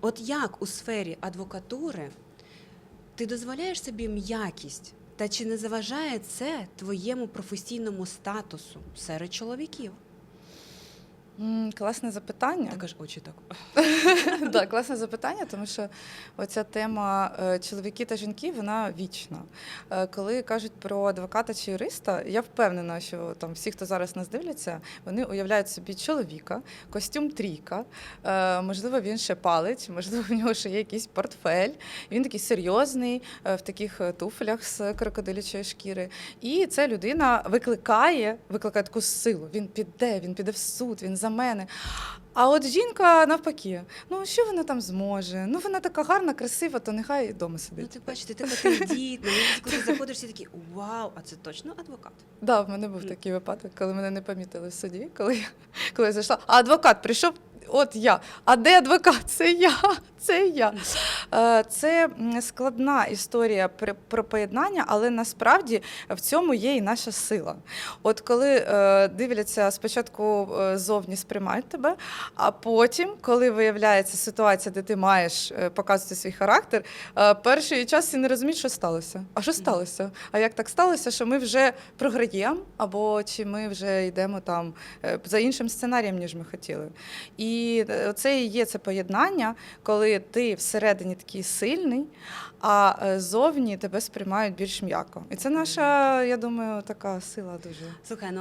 От як у сфері адвокатури ти дозволяєш собі м'якість? Та чи не заважає це твоєму професійному статусу серед чоловіків? Класне запитання. Також очі так. Да, класне запитання, тому що оця тема е, чоловіки та жінки вона вічна. Е, Коли кажуть про адвоката чи юриста, я впевнена, що там всі, хто зараз нас дивляться, вони уявляють собі чоловіка, костюм трійка, е, можливо, він ще палить, можливо, в нього ще є якийсь портфель. Він такий серйозний в таких туфлях з крокодилячої шкіри. І ця людина викликає, викликає таку силу. Він піде, він піде в суд, він за мене. А от жінка навпаки, ну що вона там зможе? Ну вона така гарна, красива, то нехай вдома Ну, сидить. ти бачите, ти тендітна. Коли заходиш, всі такі вау, а це точно адвокат. Да, в мене був такий випадок, коли мене не помітили в суді, коли я, коли я зайшла. А адвокат прийшов. От я. А де адвокат? Це я. Це я. Е, Це складна історія про поєднання, але насправді в цьому є і наша сила. От коли е, дивляться спочатку е, зовні сприймають тебе, а потім, коли виявляється ситуація, де ти маєш показувати свій характер, перший час всі не розуміють, що сталося. А що сталося? А як так сталося, що ми вже програємо, або чи ми вже йдемо там за іншим сценарієм, ніж ми хотіли. І це і є це поєднання, коли ти всередині такий сильний, а е, зовні тебе сприймають більш м'яко. І це наша, я думаю, така сила дуже. Слухай, ну